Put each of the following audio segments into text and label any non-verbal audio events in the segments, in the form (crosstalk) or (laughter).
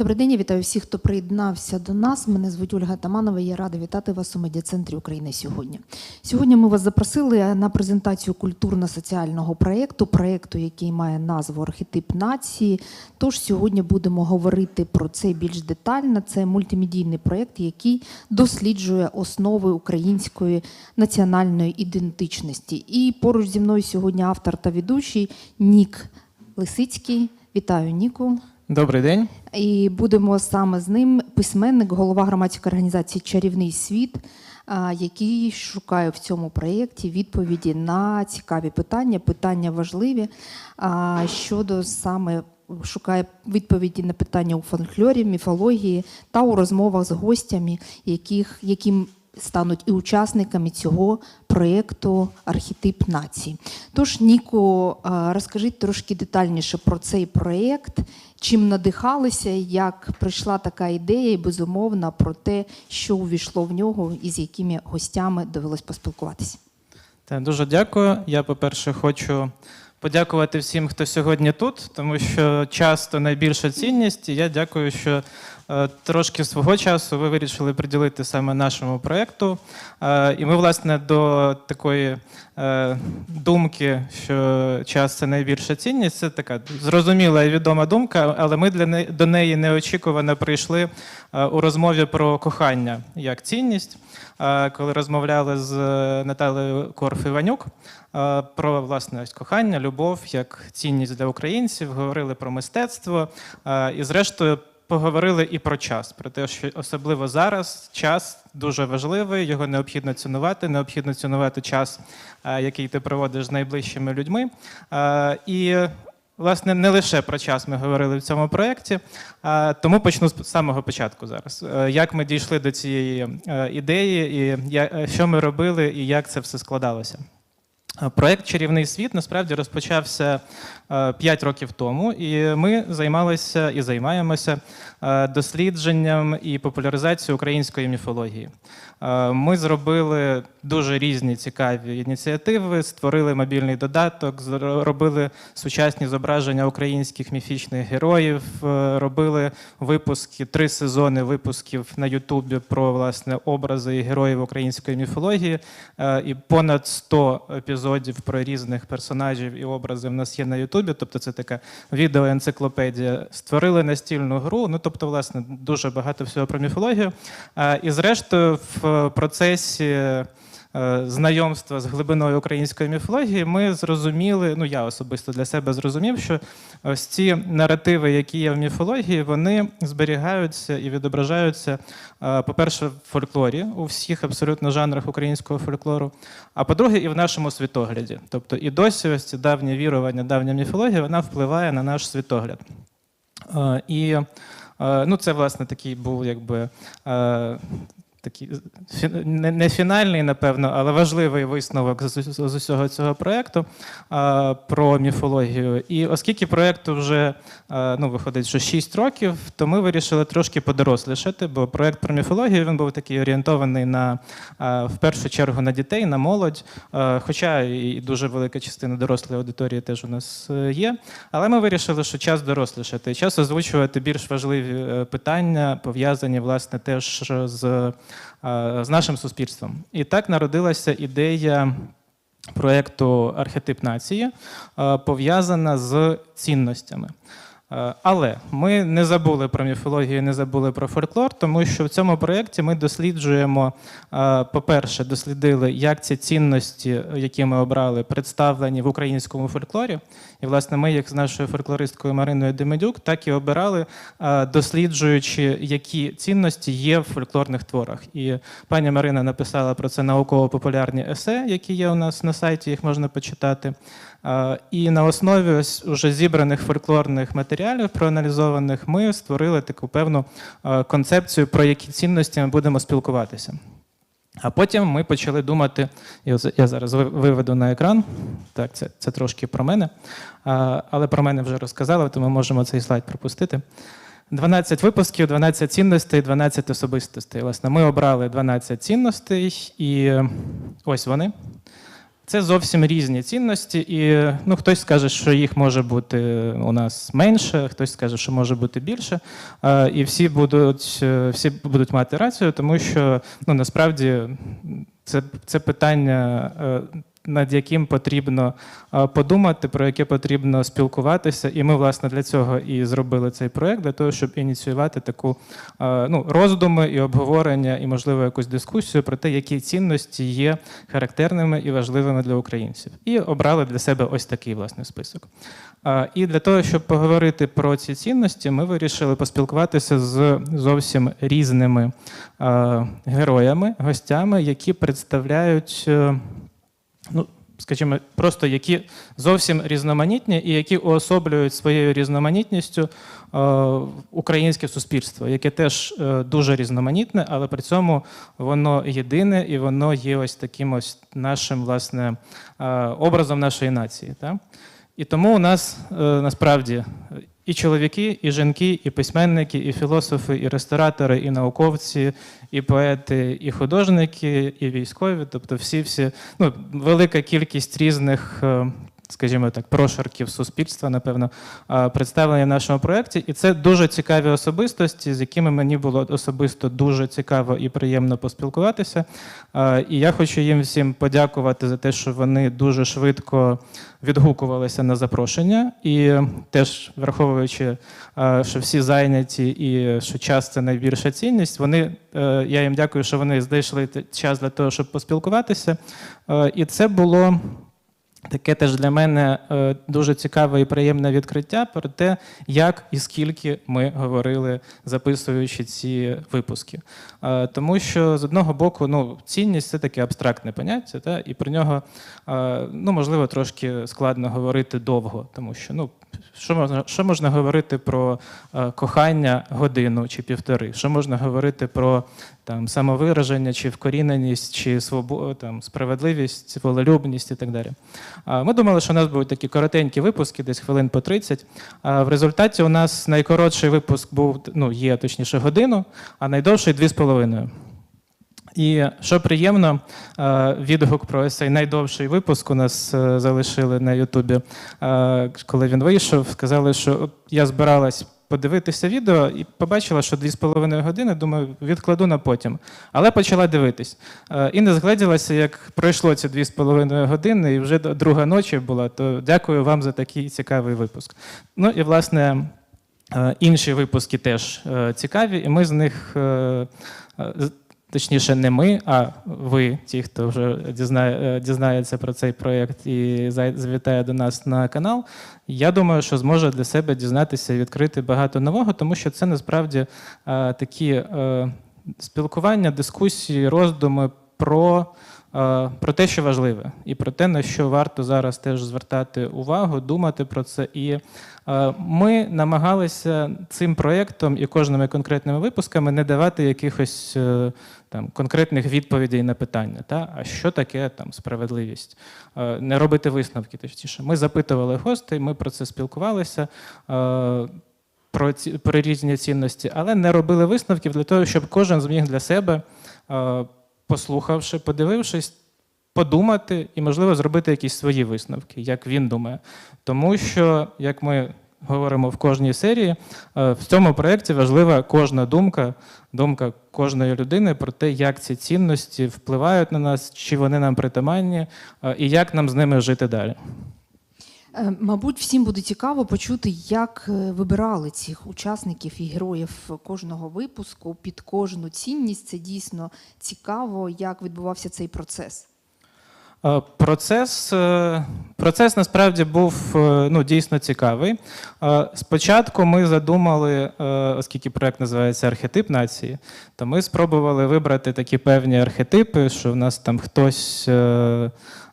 Добрий день, я вітаю всіх, хто приєднався до нас. Мене звуть Ольга Таманова. Я рада вітати вас у медіа-центрі України сьогодні. Сьогодні ми вас запросили на презентацію культурно-соціального проєкту, проєкту, який має назву Архетип нації. Тож сьогодні будемо говорити про це більш детально. Це мультимедійний проєкт, який досліджує основи української національної ідентичності. І поруч зі мною сьогодні автор та ведучий Нік Лисицький. Вітаю, Ніку. Добрий день. І будемо саме з ним письменник, голова громадської організації Чарівний світ, який шукає в цьому проєкті відповіді на цікаві питання, питання важливі щодо саме. Шукає відповіді на питання у фольклорі, міфології та у розмовах з гостями, яких, яким стануть і учасниками цього проєкту Архетип нації. Тож, Ніко, а, розкажіть трошки детальніше про цей проєкт, чим надихалися, як прийшла така ідея, і безумовно про те, що увійшло в нього і з якими гостями довелось поспілкуватися. Дуже дякую. Я, по-перше, хочу подякувати всім, хто сьогодні тут, тому що час найбільша цінність. І я дякую, що е, трошки свого часу ви вирішили приділити саме нашому проєкту. Е, і ми, власне, до такої е, думки, що час це найбільша цінність. Це така зрозуміла і відома думка, але ми для не, до неї неочікувано прийшли у розмові про кохання як цінність. Е, коли розмовляли з е, Наталею Корф-Іванюк е, про власне ось кохання, любов як цінність для українців, говорили про мистецтво і, зрештою, поговорили і про час, про те, що особливо зараз час дуже важливий, його необхідно цінувати, необхідно цінувати час, який ти проводиш з найближчими людьми. І Власне, не лише про час ми говорили в цьому проєкті, тому почну з самого початку зараз. Е, Як ми дійшли до цієї е, ідеї, і е, що ми робили, і як це все складалося. Е, Проєкт Чарівний світ насправді розпочався 5 років тому, і ми займалися і займаємося е, дослідженням і популяризацією української міфології. Е, Ми зробили дуже різні цікаві ініціативи, створили мобільний додаток, робили сучасні зображення українських міфічних героїв, е, робили випуски, три сезони випусків на Ютубі про власне образи і героїв української міфології. Е, І понад 100 епізодів про різних персонажів і образи в нас є на Ютубі. Тобто, це така відеоенциклопедія. Створили настільну гру. Ну тобто, власне, дуже багато всього про міфологію. І зрештою, в процесі. Е, Знайомства з глибиною української міфології, ми зрозуміли, ну я особисто для себе зрозумів, що ось ці наративи, які є в міфології, вони зберігаються і відображаються, е, по-перше, в фольклорі у всіх абсолютно жанрах українського фольклору. А по-друге, і в нашому світогляді. Тобто і досі ось ці давні вірування, давня міфологія, вона впливає на наш світогляд. Е, І ну, це, власне, такий був якби. Такий не, фінальний, напевно, але важливий висновок з, усього цього проєкту про міфологію. І оскільки проєкту вже ну, виходить, що 6 років, то ми вирішили трошки подорослішати, бо проєкт про міфологію він був такий орієнтований на в першу чергу на дітей, на молодь. Хоча і дуже велика частина дорослої аудиторії теж у нас е, є. Але ми вирішили, що час дорослішати, час озвучувати більш важливі е, питання, пов'язані власне теж з, з нашим суспільством. І так народилася ідея проєкту Архетип нації, е, пов'язана з цінностями. Е, Але ми не забули про міфологію, не забули про фольклор, тому що в цьому проєкті ми досліджуємо, е, по-перше, дослідили, як ці цінності, які ми обрали, представлені в українському фольклорі. І, власне, ми, як з нашою фольклористкою Мариною Демедюк, так і обирали, е, досліджуючи, які цінності є в фольклорних творах. І пані Марина написала про це науково-популярні есе, які є у нас на сайті, їх можна почитати. Е, І на основі ось уже зібраних фольклорних матеріалів, проаналізованих, ми створили таку певну е, концепцію, про які цінності ми будемо спілкуватися. А потім ми почали думати, я зараз виведу на екран. Так, це, це трошки про мене. Але про мене вже розказали, то ми можемо цей слайд пропустити. 12 випусків, 12 цінностей, 12 особистостей. Власне, ми обрали 12 цінностей, і ось вони. Це зовсім різні цінності, і ну, хтось скаже, що їх може бути у нас менше, хтось скаже, що може бути більше. Е, І всі будуть, е, всі будуть мати рацію, тому що ну, насправді це, це питання. Над яким потрібно е, подумати, про яке потрібно спілкуватися, і ми власне для цього і зробили цей проект, для того, щоб ініціювати таку е, ну, роздуми і обговорення, і можливо якусь дискусію про те, які цінності є характерними і важливими для українців, і обрали для себе ось такий власне список. Е, І для того, щоб поговорити про ці цінності, ми вирішили поспілкуватися з зовсім різними героями, гостями, які представляють. Ну, скажімо, просто які зовсім різноманітні і які уособлюють своєю різноманітністю е, українське суспільство, яке теж е, дуже різноманітне, але при цьому воно єдине і воно є ось таким ось нашим власне е, образом нашої нації. Так? І тому у нас насправді і чоловіки, і жінки, і письменники, і філософи, і ресторатори, і науковці, і поети, і художники, і військові, тобто всі, всі ну, велика кількість різних. Скажімо так, прошарків суспільства, напевно, представлені в нашому проєкті. І це дуже цікаві особистості, з якими мені було особисто дуже цікаво і приємно поспілкуватися. І я хочу їм всім подякувати за те, що вони дуже швидко відгукувалися на запрошення. І теж враховуючи, що всі зайняті і що час це найбільша цінність, вони, е, я їм дякую, що вони знайшли час для того, щоб поспілкуватися. І це було. Таке теж для мене е, дуже цікаве і приємне відкриття про те, як і скільки ми говорили, записуючи ці випуски. Е, Тому що з одного боку, ну, цінність це таке абстрактне поняття, та, і про нього е, ну, можливо трошки складно говорити довго, тому що ну, що можна, що можна говорити про кохання годину чи півтори? Що можна говорити про там, самовираження, чи вкоріненість, чи свободу, там, справедливість, волелюбність і так далі. А, Ми думали, що у нас будуть такі коротенькі випуски, десь хвилин по 30. В результаті у нас найкоротший випуск був, ну, є точніше годину, а найдовший дві з половиною. І що приємно, е, відгук про цей найдовший випуск у нас е, залишили на Ютубі. Е, Коли він вийшов, сказали, що я збиралась подивитися відео і побачила, що дві з половиною години, думаю, відкладу на потім. Але почала дивитись. Е, І не згледілася, як пройшло ці дві з половиною години, і вже друга ночі була. То дякую вам за такий цікавий випуск. Ну і власне. Е, Інші випуски теж е, цікаві, і ми з них, точніше, не ми, а ви, ті, хто вже дізнає, е, дізнається про цей проєкт і завітає до нас на канал. Я думаю, що зможе для себе дізнатися і відкрити багато нового, тому що це насправді е, такі е, спілкування, дискусії, роздуми про. е, Про те, що важливе, і про те, на що варто зараз теж звертати увагу, думати про це. І е, ми намагалися цим проєктом і кожними конкретними випусками не давати якихось е, там конкретних відповідей на питання. Та? А що таке там справедливість? Не робити висновки. Точніше, ми запитували гостей, ми про це спілкувалися. Про ці про різні цінності, але не робили висновків для того, щоб кожен зміг для себе, послухавши, подивившись, подумати і, можливо, зробити якісь свої висновки, як він думає. Тому що, як ми говоримо в кожній серії, е, в цьому проєкті важлива кожна думка, думка кожної людини про те, як ці цінності впливають на нас, чи вони нам притаманні, е, і як нам з ними жити далі. Е, Мабуть, всім буде цікаво почути, як е, вибирали цих учасників і героїв кожного випуску під кожну цінність. Це дійсно цікаво, як відбувався цей процес. Е, Процес, процес насправді був ну, дійсно цікавий. Спочатку ми задумали, оскільки проект називається Архетип нації, то ми спробували вибрати такі певні архетипи, що в нас там хтось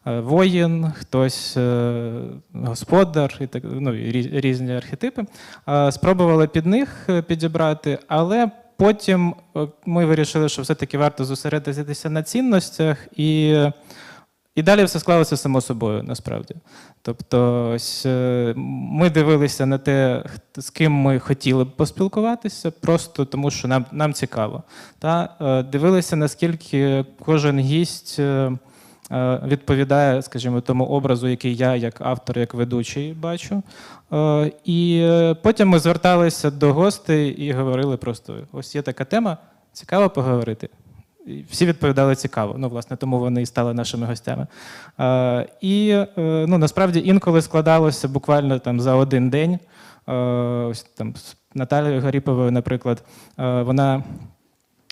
воїн, хтось е, господар, і так, ну, різні архетипи. Е, Спробували під них е, підібрати, але потім е, ми вирішили, що все-таки варто зосередитися на цінностях і. І далі все склалося само собою, насправді. Тобто, ось, е, ми дивилися на те, з ким ми хотіли б поспілкуватися, просто тому що нам, нам цікаво. Та? е, Дивилися, наскільки кожен гість е, е, відповідає, скажімо, тому образу, який я, як автор, як ведучий, бачу. Е, І е, потім ми зверталися до гостей і говорили просто: ось є така тема, цікаво поговорити. І всі відповідали цікаво. Ну, власне, тому вони і стали нашими гостями. Е, і е, ну, насправді інколи складалося буквально там за один день. Е, ось там з Наталією Гаріповою, наприклад, е, вона е,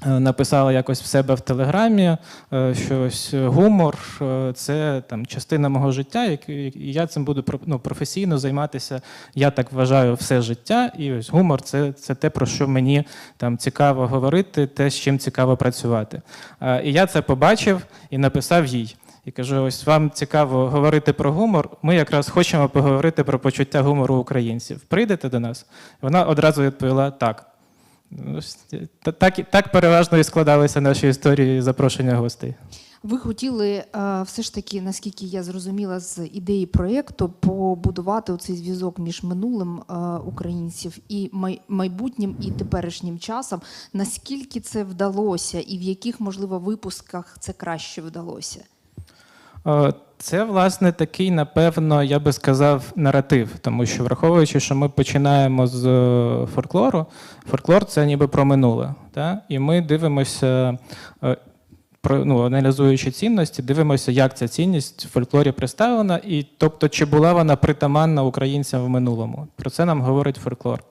написала якось в себе в телеграмі, е, що ось гумор е, це там частина мого життя, і я цим буду ну, професійно займатися. Я так вважаю все життя. І ось гумор це, це те, про що мені там цікаво говорити, те, з чим цікаво працювати. Е, І я це побачив і написав їй. І кажу: ось вам цікаво говорити про гумор. Ми якраз хочемо поговорити про почуття гумору українців. Прийдете до нас? Вона одразу відповіла так. Ну, та- Так, так переважно і складалися наші історії запрошення гостей. Ви хотіли е, все ж таки, наскільки я зрозуміла з ідеї проєкту, побудувати оцей зв'язок між минулим е, українців і майбутнім і теперішнім часом. Наскільки це вдалося, і в яких, можливо, випусках це краще вдалося? Це, власне, такий, напевно, я би сказав, наратив, тому що враховуючи, що ми починаємо з е, фольклору, фольклор це ніби про минуле. Та? І ми дивимося, е, ну, аналізуючи цінності, дивимося, як ця цінність в фольклорі представлена, і тобто, чи була вона притаманна українцям в минулому. Про це нам говорить фольклор.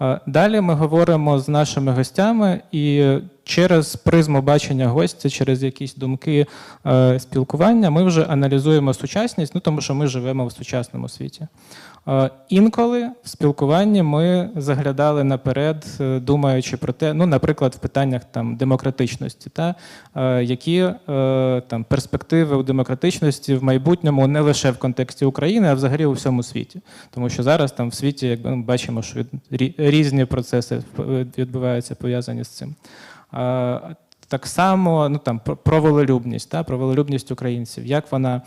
Е, Далі ми говоримо з нашими гостями, і через призму бачення гостя, через якісь думки е, спілкування, ми вже аналізуємо сучасність, ну тому що ми живемо в сучасному світі. Е, Інколи в спілкуванні ми заглядали наперед, е, думаючи про те, ну, наприклад, в питаннях там демократичності, та які там перспективи у демократичності в майбутньому не лише в контексті України, а взагалі у всьому світі. Тому що зараз там в світі, якби ми бачимо, що різні процеси відбуваються пов'язані з цим. Так само ну, там, про, волелюбність, та, про волелюбність українців, як вона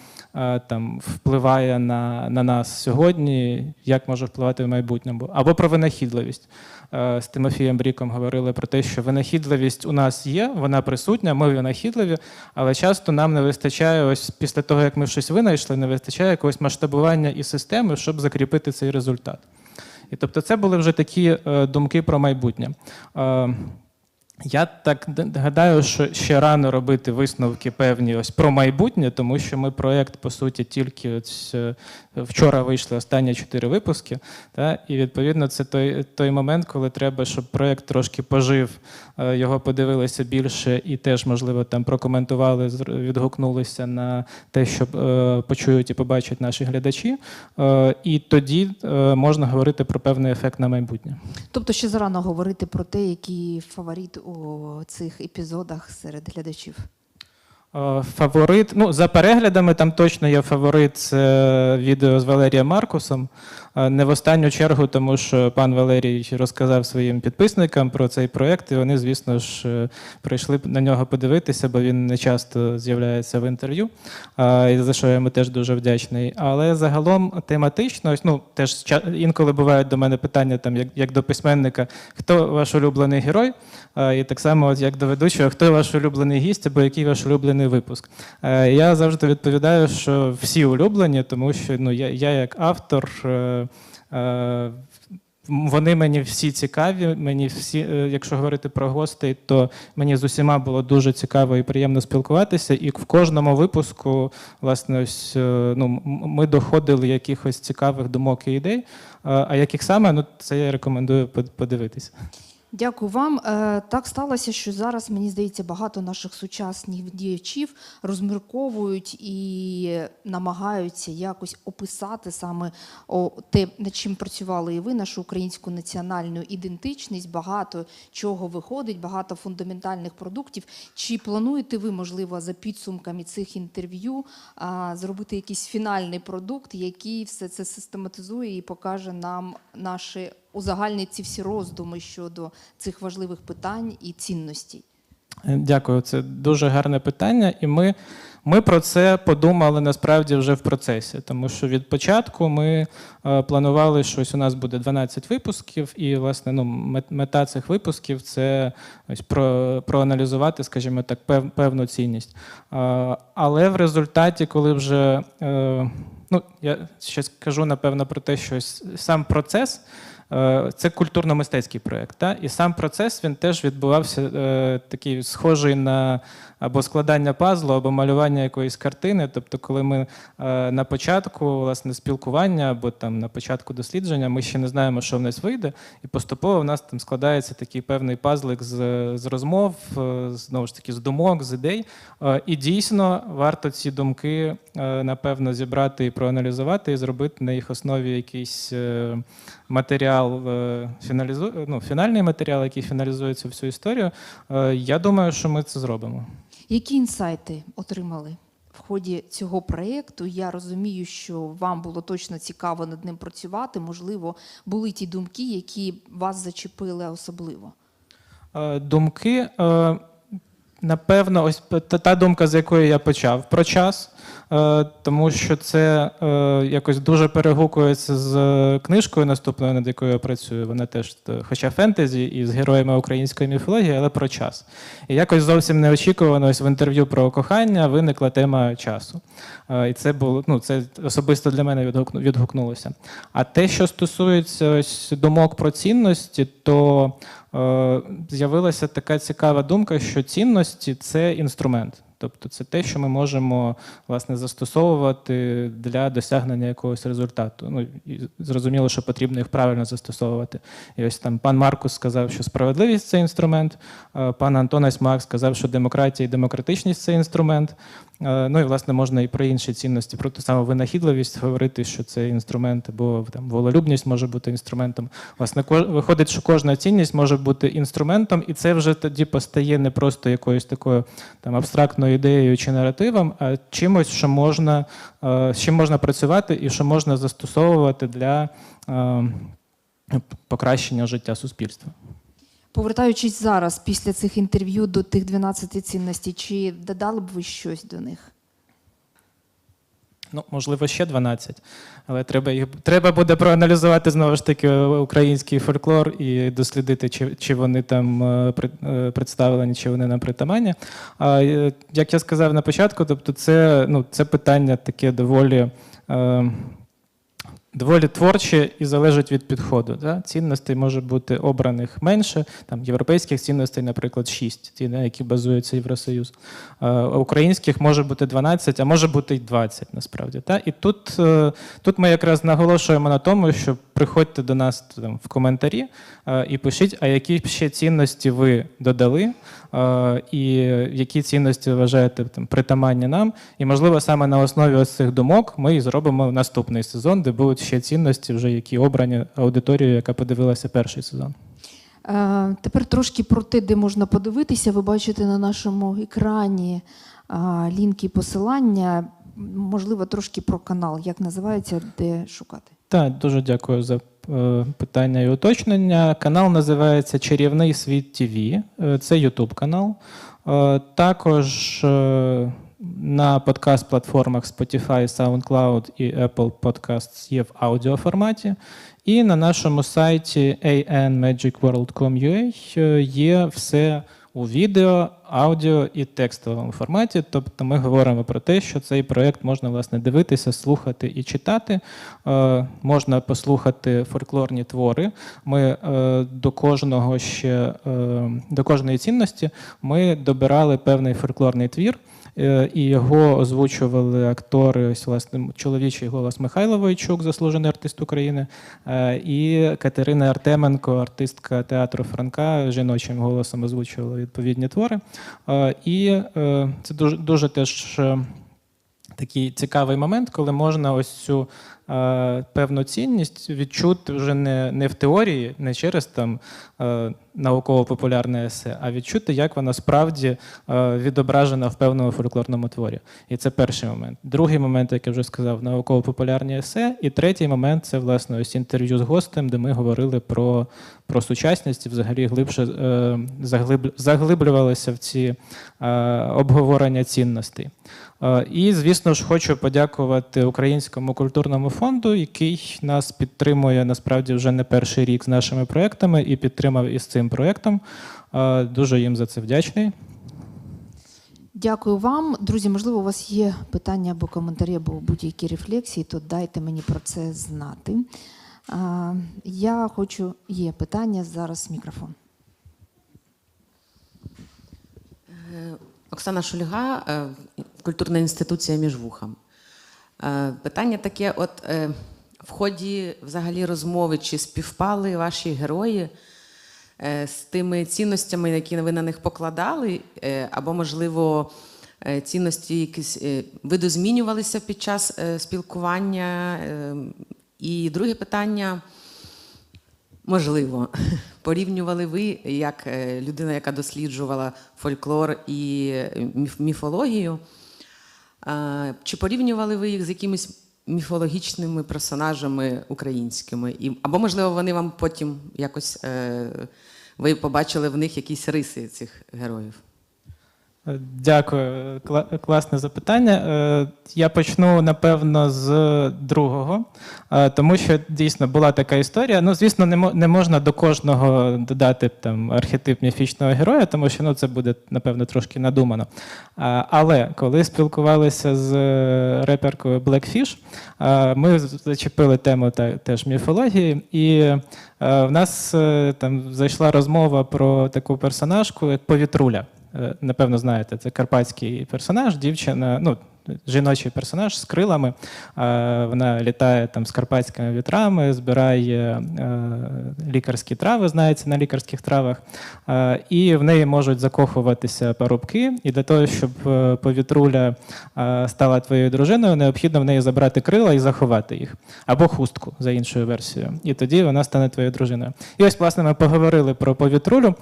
там, впливає на, на нас сьогодні, як може впливати в майбутньому. Або про винахідливість. З Тимофієм Бріком говорили про те, що винахідливість у нас є, вона присутня, ми винахідливі, але часто нам не вистачає, ось після того, як ми щось винайшли, не вистачає якогось масштабування і системи, щоб закріпити цей результат. І тобто це були вже такі е, думки про майбутнє. Я так гадаю, що ще рано робити висновки певні ось про майбутнє, тому що ми проєкт, по суті, тільки ось, е, вчора вийшли останні чотири випуски. Та, і відповідно це той, той момент, коли треба, щоб проєкт трошки пожив, е, його подивилися більше і теж, можливо, там прокоментували, відгукнулися на те, що е, почують і побачать наші глядачі. І тоді можна говорити про певний ефект на майбутнє. Тобто ще зарано говорити про те, який фаворит у цих епізодах серед глядачів. Е, Фаворит, ну за переглядами там точно є фаворит це відео з Валерієм Маркусом. Е, Не в останню чергу, тому що пан Валерій розказав своїм підписникам про цей проєкт, і вони, звісно ж, е, прийшли на нього подивитися, бо він не часто з'являється в інтерв'ю, е, за що я йому теж дуже вдячний. Але загалом тематично, ну теж інколи бувають до мене питання, там як, як до письменника, хто ваш улюблений герой? Е, І так само, от як до ведучого, хто ваш улюблений гість або який ваш улюблений випуск. Е, Я завжди відповідаю, що всі улюблені, тому що ну, я, я як автор. Е, Вони мені всі цікаві. Мені всі, е, якщо говорити про гостей, то мені з усіма було дуже цікаво і приємно спілкуватися. І в кожному випуску, власне, ось е, ну, ми доходили якихось цікавих думок і ідей. А яких саме, ну це я рекомендую подивитися. Дякую вам. Е, Так сталося, що зараз мені здається, багато наших сучасних діячів розмірковують і намагаються якось описати саме те, над чим працювали і ви, нашу українську національну ідентичність. Багато чого виходить, багато фундаментальних продуктів. Чи плануєте ви, можливо, за підсумками цих інтерв'ю зробити якийсь фінальний продукт, який все це систематизує і покаже нам наші узагальнить ці всі роздуми щодо цих важливих питань і цінностей? Е, Дякую, це дуже гарне питання. І ми, ми про це подумали насправді вже в процесі, тому що від початку ми е, планували, що ось у нас буде 12 випусків, і власне ну, мета цих випусків це ось про, проаналізувати, скажімо так, пев, певну цінність. Е, але в результаті, коли вже ну, я ще скажу напевно про те, що сам процес. Е, Це культурно-мистецький проєкт. І сам процес він теж відбувався е, такий схожий на або складання пазлу, або малювання якоїсь картини. Тобто, коли ми е, на початку власне, спілкування або там, на початку дослідження, ми ще не знаємо, що в нас вийде, і поступово в нас там складається такий певний пазлик з, з розмов, е, знову ж таки, з думок, з ідей. Е, І дійсно варто ці думки, напевно, зібрати і проаналізувати, і зробити на їх основі якийсь матеріал, фіналізу... ну, фінальний матеріал, який фіналізує цю всю історію. Я думаю, що ми це зробимо. Які інсайти отримали в ході цього проєкту? Я розумію, що вам було точно цікаво над ним працювати. Можливо, були ті думки, які вас зачепили особливо. Е, Думки, е, напевно, ось та думка, з якої я почав про час, е, тому що це е, якось дуже перегукується з книжкою наступною, над якою я працюю. Вона теж, е, хоча фентезі і з героями української міфології, але про час. І якось зовсім неочікувано ось в інтерв'ю про кохання виникла тема часу. Е, І це було ну, це особисто для мене відгукнулося. А те, що стосується ось думок про цінності, то е, з'явилася така цікава думка, що цінності це інструмент. Тобто це те, що ми можемо власне застосовувати для досягнення якогось результату. Ну і зрозуміло, що потрібно їх правильно застосовувати. І ось там пан Маркус сказав, що справедливість це інструмент. Пан Антон Асьмак сказав, що демократія і демократичність це інструмент. Е, Ну і власне можна і про інші цінності, про ту саму винахідливість говорити, що це інструмент, або там вололюбність може бути інструментом. Власне, виходить, що кожна цінність може бути інструментом, і це вже тоді постає не просто якоюсь такою там абстрактною ідеєю чи наративом, а чимось, що можна, е, з чим можна працювати і що можна застосовувати для е, покращення життя суспільства. Повертаючись зараз після цих інтерв'ю до тих 12 цінностей, чи додали б ви щось до них? Ну, можливо, ще 12, але треба їх треба буде проаналізувати знову ж таки український фольклор і дослідити, чи, чи вони там е, е, представлені, чи вони нам притаманні. А е, як я сказав на початку, тобто це, ну, це питання таке доволі. Е, Доволі творче і залежить від підходу. Да? Цінностей може бути обраних менше, там європейських цінностей, наприклад, 6, ті, на які базується Євросоюз. Е, українських може бути 12, а може бути й 20 насправді. Та? І тут, е, тут ми якраз наголошуємо на тому, що приходьте до нас там, в коментарі е, і пишіть, а які ще цінності ви додали, і які цінності вважаєте там, притаманні нам. І, можливо, саме на основі ось цих думок ми і зробимо наступний сезон, де будуть ще цінності, вже які обрані аудиторією, яка подивилася перший сезон. Е, Тепер трошки про те, де можна подивитися. Ви бачите на нашому екрані лінки посилання. Можливо, трошки про канал, як називається, де шукати. Так, дуже дякую за е, питання і уточнення. Канал називається Чарівний світ ТВ. Е, Це Ютуб канал. Е, Також е, на подкаст-платформах Spotify, SoundCloud і Apple Podcasts є в аудіоформаті. І на нашому сайті anmagicworld.com.ua е, є все у відео, аудіо і текстовому форматі. Тобто ми говоримо про те, що цей проєкт можна власне дивитися, слухати і читати. Е, можна послухати фольклорні твори. Ми е, до кожного ще е, до кожної цінності ми добирали певний фольклорний твір. І його озвучували актори, ось власне чоловічий голос Михайло Войчук, заслужений артист України, і Катерина Артеменко, артистка театру Франка, жіночим голосом озвучувала відповідні твори. Е, І е, це дуже, дуже теж е, такий цікавий момент, коли можна ось цю певну цінність відчути вже не, не в теорії, не через там науково-популярне есе, а відчути, як вона справді відображена в певному фольклорному творі. І це перший момент. Другий момент, як я вже сказав, науково-популярні есе. І третій момент це власне ось інтерв'ю з гостем, де ми говорили про, про сучасність і взагалі глибше е, заглиб, заглиблювалися в ці е, обговорення цінностей. Е, І, звісно ж, хочу подякувати Українському культурному фонду, який нас підтримує насправді вже не перший рік з нашими проектами і підтримав із цим проектом. Дуже їм за це вдячний. Дякую вам. Друзі, можливо, у вас є питання або коментарі, або будь-які рефлексії, то дайте мені про це знати. Я хочу, є питання, зараз мікрофон. Е, Оксана Шульга, е, культурна інституція між вухом. Е, Питання таке: от в ході взагалі розмови, чи співпали ваші герої з тими цінностями, які ви на них покладали, або, можливо, цінності якісь видозмінювалися під час спілкування? І друге питання. Можливо, (laughs) порівнювали ви як е, людина, яка досліджувала фольклор і е, міфологію. е, Чи порівнювали ви їх з якимись міфологічними персонажами українськими? Або, можливо, вони вам потім якось ви побачили в них якісь риси цих героїв? Е, Дякую, класне запитання. Е, Я почну напевно з другого, е, тому що дійсно була така історія. Ну, звісно, не можна до кожного додати там архетип міфічного героя, тому що ну, це буде напевно трошки надумано. Але коли спілкувалися з е, реперкою Blackfish, е, ми зачепили тему теж міфології, і е, в нас е, там зайшла розмова про таку персонажку, як повітруля. Е, Напевно, знаєте, це карпатський персонаж, дівчина, ну, жіночий персонаж з крилами. Е, Вона літає там з карпатськими вітрами, збирає е, лікарські трави, знається на лікарських травах. Е, І в неї можуть закохуватися парубки. І для того, щоб повітруля стала твоєю дружиною, необхідно в неї забрати крила і заховати їх. Або хустку за іншою версією. І тоді вона стане твоєю дружиною. І ось, власне, ми поговорили про повітрулю.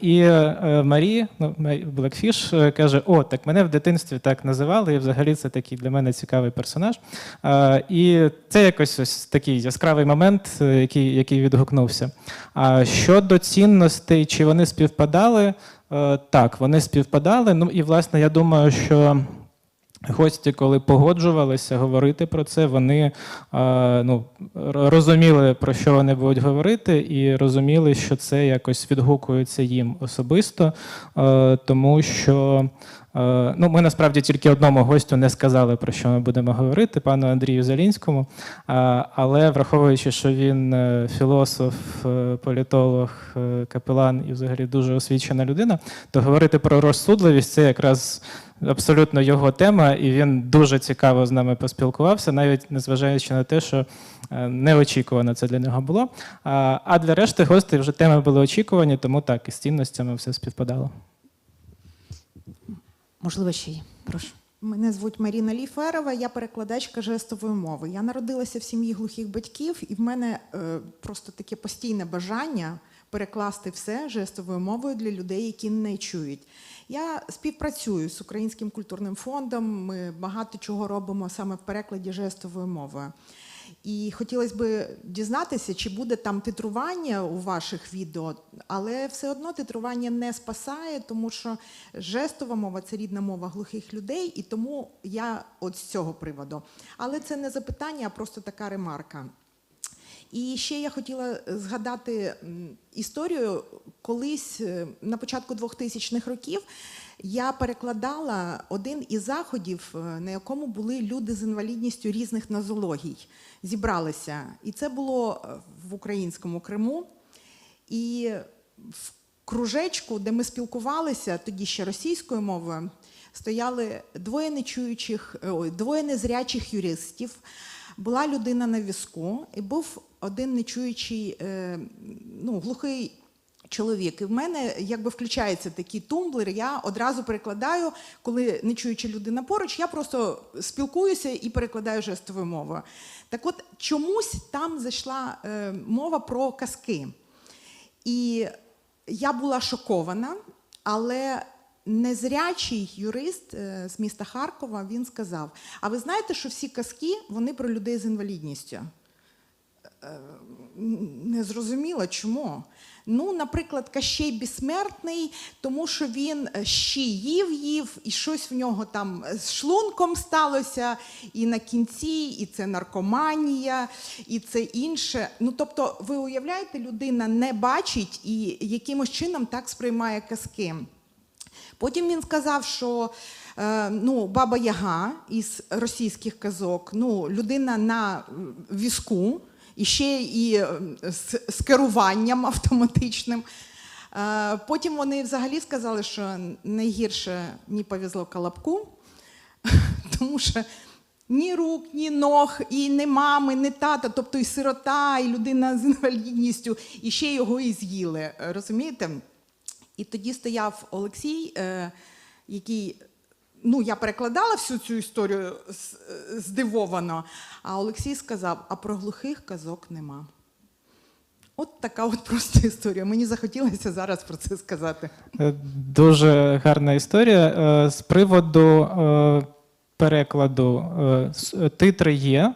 І Марі, ну, Блекфіш, каже: О, так мене в дитинстві так називали, і взагалі це такий для мене цікавий персонаж. І це якось ось такий яскравий момент, е, який, який відгукнувся. А щодо цінностей, чи вони співпадали? Е, Так, вони співпадали. Ну і власне, я думаю, що. Гості, коли погоджувалися говорити про це, вони е, ну, розуміли, про що вони будуть говорити, і розуміли, що це якось відгукується їм особисто, тому що ну, ми насправді тільки одному гостю не сказали, про що ми будемо говорити, пану Андрію Залінському. Е, але враховуючи, що він е, філософ, е, політолог, е, капелан і взагалі дуже освічена людина, то говорити про розсудливість це якраз абсолютно його тема, і він дуже цікаво з нами поспілкувався, навіть незважаючи на те, що е, неочікувано це для нього було. А для решти гостей вже теми були очікувані, тому так, із цінностями все співпадало. Можливо, ще є. Прошу. Мене звуть Маріна Ліферова, я перекладачка жестової мови. Я народилася в сім'ї глухих батьків, і в мене е, просто таке постійне бажання перекласти все жестовою мовою для людей, які не чують. Я співпрацюю з Українським культурним фондом. Ми багато чого робимо саме в перекладі жестовою мовою. І хотілося б дізнатися, чи буде там титрування у ваших відео, але все одно титрування не спасає, тому що жестова мова це рідна мова глухих людей, і тому я от з цього приводу. Але це не запитання, а просто така ремарка. І ще я хотіла згадати історію колись е, на початку 2000-х років. Я перекладала один із заходів, е, на якому були люди з інвалідністю різних нозологій. Зібралися. І це було е, в українському Криму. І в кружечку, де ми спілкувалися, тоді ще російською мовою, стояли двоє нечуючих, е, двоє незрячих юристів. Була людина на візку, і був один нечуючий, ну, глухий чоловік. І в мене якби включається такий тумблер. Я одразу перекладаю, коли не чуючи людина поруч, я просто спілкуюся і перекладаю жестовою мовою. Так от чомусь там зайшла е, мова про казки. І я була шокована, але незрячий юрист е, з міста Харкова він сказав: А ви знаєте, що всі казки вони про людей з інвалідністю? не зрозуміла, чому. Ну, наприклад, Кащей безсмертний, тому що він е, ще їв, їв, і щось в нього там з шлунком сталося, і на кінці, і це наркоманія, і це інше. Ну, тобто, ви уявляєте, людина не бачить і якимось чином так сприймає казки. Потім він сказав, що е, ну, Баба Яга із російських казок, ну, людина на візку, і ще і з, керуванням автоматичним. Е, потім вони взагалі сказали, що найгірше мені повезло Колобку, (laughs) тому що ні рук, ні ног, і ні мами, ні тата, тобто і сирота, і людина з інвалідністю, і ще його і з'їли. Розумієте? І тоді стояв Олексій, е, який, ну, я перекладала всю цю історію здивовано, а Олексій сказав: а про глухих казок нема. От така от просто історія. Мені захотілося зараз про це сказати. Е, Дуже гарна історія. Е, З приводу е, перекладу е, титри є.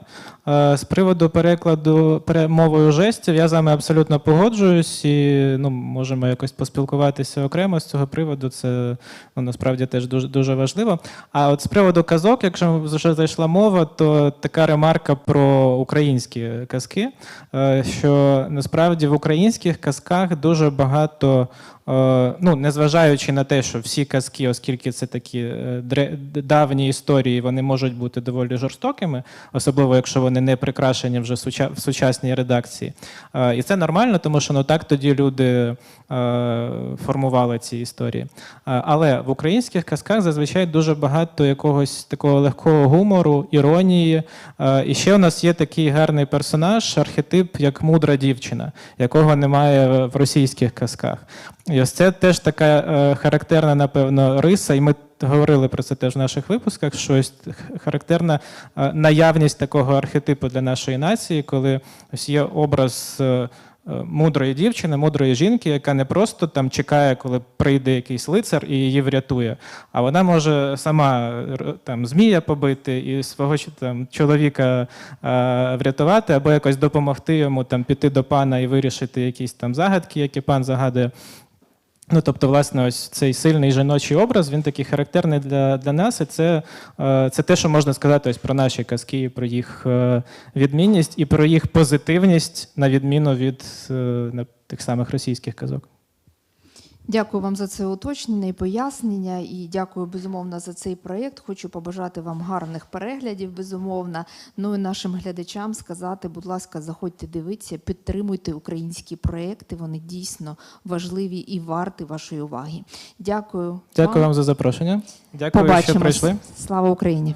Е, З приводу перекладу мовою жестів я з вами абсолютно погоджуюсь і ну, можемо якось поспілкуватися окремо з цього приводу. Це ну, насправді теж дуже, дуже важливо. А от з приводу казок, якщо вже зайшла мова, то така ремарка про українські казки, е, що насправді в українських казках дуже багато. Е, Ну, незважаючи на те, що всі казки, оскільки це такі е, давні історії, вони можуть бути доволі жорстокими, особливо якщо вони не прикрашені вже в сучасній редакції. Е, І це нормально, тому що ну так тоді люди формували ці історії. Але в українських казках зазвичай дуже багато якогось такого легкого гумору, іронії. І ще у нас є такий гарний персонаж, архетип, як мудра дівчина, якого немає в російських казках. І ось це теж така е, характерна, напевно, риса, і ми говорили про це теж в наших випусках. що ось характерна е, наявність такого архетипу для нашої нації, коли ось є образ. е, Мудрої дівчини, мудрої жінки, яка не просто там чекає, коли прийде якийсь лицар і її врятує, а вона може сама там змія побити і свого там чоловіка е, врятувати, або якось допомогти йому там піти до пана і вирішити якісь там загадки, які пан загадує. Ну, тобто, власне, ось цей сильний жіночий образ, він такий характерний для, для нас, і це, е, це те, що можна сказати ось про наші казки, про їх е, відмінність і про їх позитивність, на відміну від е, тих самих російських казок. Дякую вам за це уточнення і пояснення. І дякую безумовно за цей проєкт. Хочу побажати вам гарних переглядів, безумовно. Ну і нашим глядачам сказати, будь ласка, заходьте дивитися, підтримуйте українські проєкти. Вони дійсно важливі і варті вашої уваги. Дякую. Дякую вам за запрошення. Дякую, що прийшли. Слава Україні!